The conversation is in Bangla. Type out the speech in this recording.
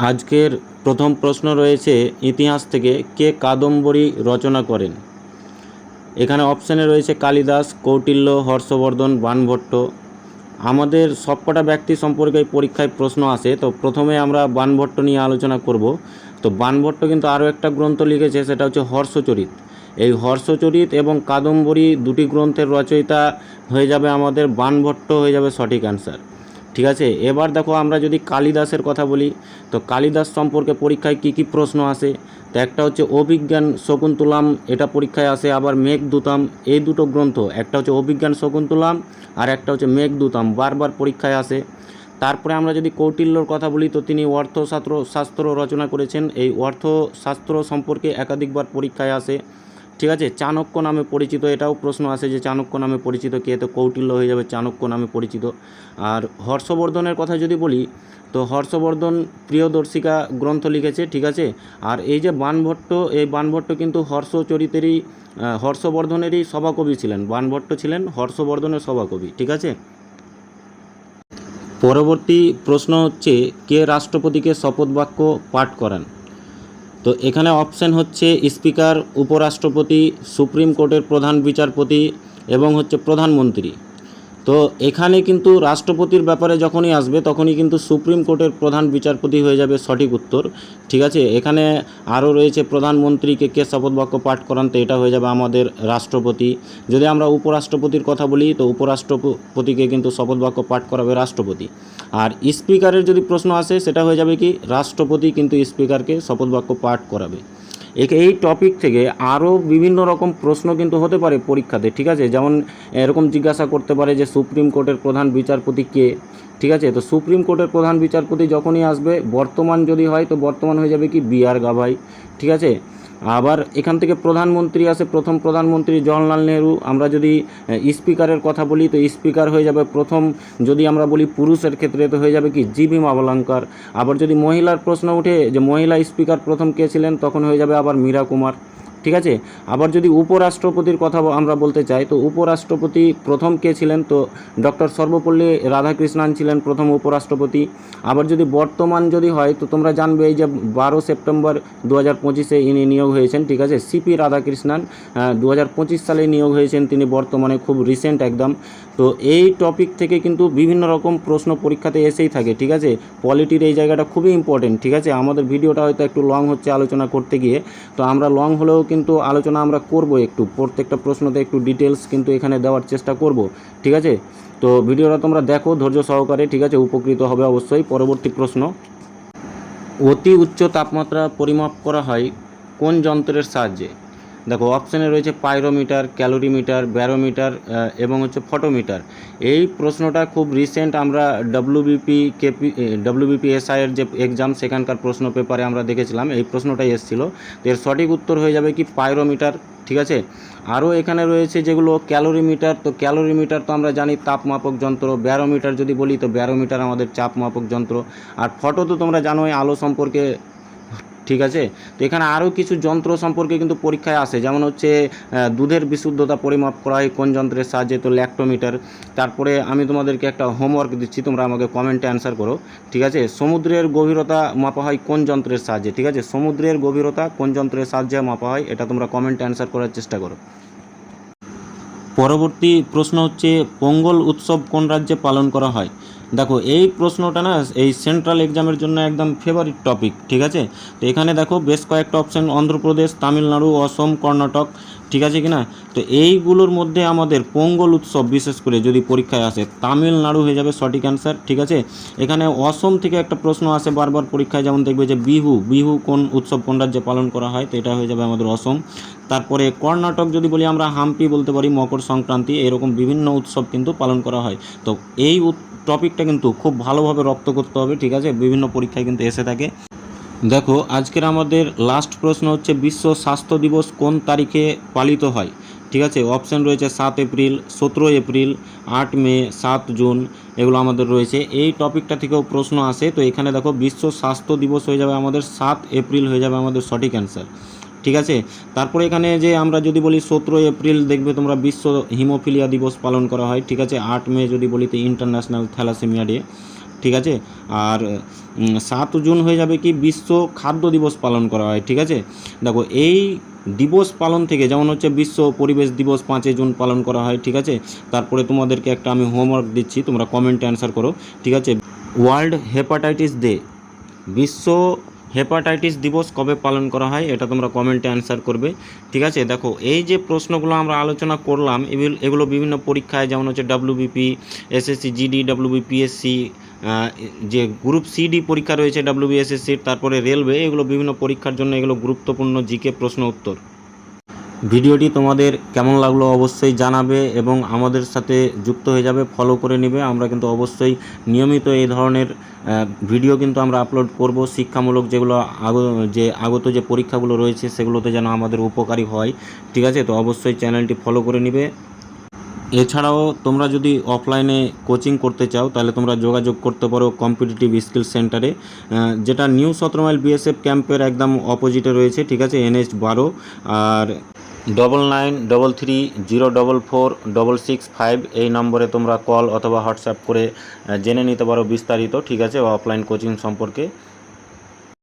আজকের প্রথম প্রশ্ন রয়েছে ইতিহাস থেকে কে কাদম্বরী রচনা করেন? এখানে অপশানে রয়েছে কালিদাস, কৌটিল্য, হর্ষবর্ধন বাণভট্ট আমাদের সবকটা ব্যক্তি সম্পর্কে পরীক্ষায় প্রশ্ন আসে, তো প্রথমে আমরা বাণভট্ট নিয়ে আলোচনা করব। তো বাণভট্ট কিন্তু আরও একটা গ্রন্থ লিখেছে, সেটা হচ্ছে হর্ষচরিত। এই হর্ষচরিত এবং কাদম্বরী দুটি গ্রন্থের রচয়িতা হয়ে যাবে আমাদের বাণভট্ট হয়ে যাবে সঠিক অ্যান্সার ঠিক আছে? এবার দেখো আমরা যদি কালিদাসের কথা বলি, তো কালিদাস সম্পর্কে পরীক্ষায় কী কী প্রশ্ন আসে? তো একটা হচ্ছে অভিজ্ঞান শকুন্তলাম, এটা পরীক্ষায় আসে আবার মেঘদূতাম, এই দুটো গ্রন্থ, একটা হচ্ছে অভিজ্ঞান শকুন্তলাম আর একটা হচ্ছে মেঘদূতাম, বারবার পরীক্ষায় আসে। তারপরে আমরা যদি কৌটিল্যর কথা বলি, তো তিনি অর্থশাস্ত্র, শাস্ত্র রচনা করেছেন, এই অর্থশাস্ত্র সম্পর্কে একাধিকবার পরীক্ষায় আসে। ঠিক আছে? চাণক্য নামে পরিচিত, এটাও প্রশ্ন আসে যে চাণক্য নামে পরিচিত কে? তো কৌটিল্য হয়ে যাবে চাণক্য নামে পরিচিত। আর হর্ষবর্ধনের কথা যদি বলি, তো হর্ষবর্ধন প্রিয়দর্শিকা গ্রন্থ লিখেছে, ঠিক আছে? আর এই যে বাণভট্ট এই বাণভট্ট কিন্তু হর্ষচরিতেরই হর্ষবর্ধনেরই সভাকবি ছিলেন। বাণভট্ট ছিলেন হর্ষবর্ধনের সভাকবি, ঠিক আছে? পরবর্তী প্রশ্ন হচ্ছে, কে রাষ্ট্রপতিকে শপথ বাক্য পাঠ করান? তো এখানে অপশন হচ্ছে স্পিকার উপরাষ্ট্রপতি সুপ্রিম কোর্টের প্রধান বিচারপতি এবং হচ্ছে প্রধানমন্ত্রী। তো এখানে কিন্তু রাষ্ট্রপতির ব্যাপারে যখনই আসবে, তখনই কিন্তু সুপ্রিম কোর্টের প্রধান বিচারপতি হয়ে যাবে সঠিক উত্তর। ঠিক আছে? এখানে আরও রয়েছে প্রধানমন্ত্রীকে কে শপথ বাক্য পাঠ করান, তো এটা হয়ে যাবে আমাদের রাষ্ট্রপতি। যদি আমরা উপরাষ্ট্রপতির কথা বলি, তো উপরাষ্ট্রপতিকে কিন্তু শপথ বাক্য পাঠ করাবে রাষ্ট্রপতি। আর স্পিকারের যদি প্রশ্ন আসে, সেটা হয়ে যাবে কি? রাষ্ট্রপতি কিন্তু স্পিকারকে শপথ বাক্য পাঠ করাবে। এই টপিক থেকে আরও বিভিন্ন রকম প্রশ্ন কিন্তু হতে পারে পরীক্ষাতে, ঠিক আছে? যেমন, এরকম জিজ্ঞাসা করতে পারে যে সুপ্রিম কোর্টের প্রধান বিচারপতি কে, ঠিক আছে? তো সুপ্রিম কোর্টের প্রধান বিচারপতি যখনই আসবে, বর্তমান যদি হয় তো বর্তমান হয়ে যাবে কি? বি আর গাভাই, ঠিক আছে? আবার এখান থেকে প্রধানমন্ত্রী আছে, প্রথম প্রধানমন্ত্রী জওহরলাল নেহরু। আমরা যদি স্পিকারের কথা বলি, তো স্পিকার হয়ে যাবে প্রথম। যদি আমরা বলি পুরুষের ক্ষেত্রে, তো হয়ে যাবে কি? জিবি মাবলাঙ্কার। আবার যদি মহিলার প্রশ্ন ওঠে যে মহিলা স্পিকার প্রথম কে ছিলেন, তখন হয়ে যাবে আবার মীরা কুমার। ঠিক আছে? আবার যদি উপরাষ্ট্রপতির কথা আমরা বলতে চাই, তো উপরাষ্ট্রপতি প্রথম কে ছিলেন? তো ডক্টর সর্বপল্লী রাধাকৃষ্ণান ছিলেন প্রথম উপরাষ্ট্রপতি। আবার যদি বর্তমান যদি হয়, তো তোমরা জানবে এই যে বারো সেপ্টেম্বর দু হাজার পঁচিশে ইনি নিয়োগ হয়েছেন, ঠিক আছে? সিপি রাধাকৃষ্ণান দু হাজার পঁচিশ সালে নিয়োগ হয়েছেন তিনি বর্তমানে, খুব রিসেন্ট একদম। তো এই টপিক থেকে কিন্তু বিভিন্ন রকম প্রশ্ন পরীক্ষাতে এসেই থাকে, ঠিক আছে? পলিটির এই জায়গাটা খুবই ইম্পর্টেন্ট ঠিক আছে? আমাদের ভিডিওটা হয়তো একটু লং হচ্ছে আলোচনা করতে গিয়ে, তো আমরা লং হলেও কিন্তু আলোচনা আমরা করব একটু, প্রত্যেকটা প্রশ্নতে একটু ডিটেলস কিন্তু এখানে দেওয়ার চেষ্টা করব, ঠিক আছে? তো ভিডিওটা তোমরা দেখো ধৈর্য সহকারে, ঠিক আছে? উপকৃত হবে অবশ্যই, পরবর্তী প্রশ্ন। অতি উচ্চ তাপমাত্রা পরিমাপ করা হয় কোন যন্ত্রের সাহায্যে? দেখো, অপশানে রয়েছে পাইরোমিটার, ক্যালোরিমিটার, ব্যারোমিটার এবং হচ্ছে ফটোমিটার। এই প্রশ্নটা খুব রিসেন্ট আমরা ডব্লিউবিপি কেপি ডব্লিউবিপি এসআইয়ের যে এক্সাম সেখানকার প্রশ্ন পেপারে আমরা দেখেছিলাম, এই প্রশ্নটাই এসেছিল। তো এর সঠিক উত্তর হয়ে যাবে কি? পাইরোমিটার, ঠিক আছে? আরও এখানে রয়েছে যেগুলো ক্যালোরিমিটার, তো ক্যালোরিমিটার তো আমরা জানি তাপমাপক যন্ত্র, ব্যারোমিটার যদি বলি, তো ব্যারোমিটার আমাদের চাপ মাপক যন্ত্র। আর ফটো তো তোমরা জানোই, আলো সম্পর্কে ঠিক আছে? তো এখানে আরও কিছু যন্ত্র সম্পর্কে কিন্তু পরীক্ষায় আসে। যেমন হচ্ছে দুধের বিশুদ্ধতা পরিমাপ করা হয় কোন যন্ত্রের সাহায্যে, তো ল্যাক্টোমিটার। তারপরে আমি তোমাদেরকে একটা হোমওয়ার্ক দিচ্ছি, তোমরা আমাকে কমেন্টে অ্যান্সার করো। ঠিক আছে? সমুদ্রের গভীরতা মাপা হয় কোন যন্ত্রের সাহায্যে, ঠিক আছে? সমুদ্রের গভীরতা কোন যন্ত্রের সাহায্যে মাপা হয়, এটা তোমরা কমেন্টে অ্যান্সার করার চেষ্টা করো। পরবর্তী প্রশ্ন হচ্ছে, পোঙ্গল উৎসব কোন রাজ্যে পালন করা হয়? দেখো, এই প্রশ্নটা না, এই সেন্ট্রাল এক্সামের জন্য একদম ফেভারিট টপিক ঠিক আছে? তো এখানে দেখো, বেশ কয়েকটা অপশান অন্ধ্রপ্রদেশ, তামিলনাড়ু, অসম, কর্ণাটক। ঠিক আছে কি না তো এইগুলোর মধ্যে আমাদের পোঙ্গল উৎসব বিশেষ করে যদি পরীক্ষায় আসে, তামিলনাড়ু হয়ে যাবে সঠিক অ্যান্সার ঠিক আছে? এখানে অসম থেকে একটা প্রশ্ন আসে বারবার পরীক্ষায়, যেমন দেখবে যে বিহু বিহু কোন উৎসব, কোন রাজ্যে পালন করা হয়? তো এটা হয়ে যাবে আমাদের অসম। তারপরে কর্ণাটক যদি বলি আমরা হাম্পি বলতে পারি, মকর সংক্রান্তি, এরকম বিভিন্ন উৎসব কিন্তু পালন করা হয়। তো এই টপিকটা কিন্তু খুব ভালোভাবে রপ্ত করতে হবে, ঠিক আছে? বিভিন্ন পরীক্ষায় কিন্তু এসে থাকে। দেখো, আজকের আমাদের লাস্ট প্রশ্ন হচ্ছে, বিশ্ব স্বাস্থ্য দিবস কোন তারিখে পালিত হয়? ঠিক আছে অপশান রয়েছে সাত এপ্রিল সতেরো এপ্রিল, আট মে, সাত জুন, এগুলো আমাদের রয়েছে। এই টপিকটা থেকেও প্রশ্ন আসে, তো এখানে দেখো, বিশ্ব স্বাস্থ্য দিবস হয়ে যাবে আমাদের সাত এপ্রিল, হয়ে যাবে আমাদের সঠিক অ্যান্সার ঠিক আছে, তারপরে এখানে যে আমরা যদি বলি সতেরো এপ্রিল, দেখবে তোমরা বিশ্ব হিমোফিলিয়া দিবস পালন করা হয়। ঠিক আছে, আট মে যদি বলি তো ইন্টারন্যাশনাল থ্যালাসেমিয়া ডে ঠিক আছে? আর সাত জুন হয়ে যাবে কি বিশ্ব খাদ্য দিবস পালন করা হয়, ঠিক আছে? দেখো, এই দিবস পালন থেকে যেমন হচ্ছে বিশ্ব পরিবেশ দিবস পাঁচই জুন পালন করা হয়, ঠিক আছে? তারপরে তোমাদেরকে একটা আমি হোমওয়ার্ক দিচ্ছি, তোমরা কমেন্টে অ্যান্সার করো, ঠিক আছে? ওয়ার্ল্ড হেপাটাইটিস ডে বিশ্ব হেপাটাইটিস দিবস কবে পালন করা হয়, এটা তোমরা কমেন্টে অ্যান্সার করবে, ঠিক আছে? দেখো, এই যে প্রশ্নগুলো আমরা আলোচনা করলাম, এগুলো- বিভিন্ন পরীক্ষায় যেমন হচ্ছে ডাব্লিউবিপি এসএসসি জিডি ডাব্লিউবিপিএসসি যে গ্রুপ সিডি পরীক্ষা রয়েছে ডাব্লিউবিএসএসসির তারপরে রেলওয়ে এগুলো বিভিন্ন পরীক্ষার জন্য এগুলো গুরুত্বপূর্ণ জিকে প্রশ্ন উত্তর। ভিডিওটি তোমাদের কেমন লাগল অবশ্যই জানাবে এবং আমাদের সাথে যুক্ত হয়ে যাবে ফলো করে নেবে। আমরা কিন্তু অবশ্যই নিয়মিত এই ধরনের ভিডিও কিন্তু আমরা আপলোড করব। শিক্ষামূলক যেগুলো আগ, যে আগত যে পরীক্ষাগুলো রয়েছে, সেগুলোতে যেন আমাদের উপকারী হয়। ঠিক আছে? তো অবশ্যই চ্যানেলটি ফলো করে নেবে। এছাড়াও তোমরা যদি অফলাইনে কোচিং করতে চাও, তাহলে তোমরা যোগাযোগ করতে পারো কম্পিটিটিভ স্কিল সেন্টারে যেটা নিউ সতেরো মাইল বিএসএফ ক্যাম্পের একদম অপোজিটে রয়েছে, ঠিক আছে? এনএইচ বারো আর double nine double three zero double four double six five এই নম্বরে তোমরা কল অথবা হোয়াটসঅ্যাপ করে জেনে নিতে পারো বিস্তারিত, ঠিক আছে? অফলাইন কোচিং সম্পর্কে।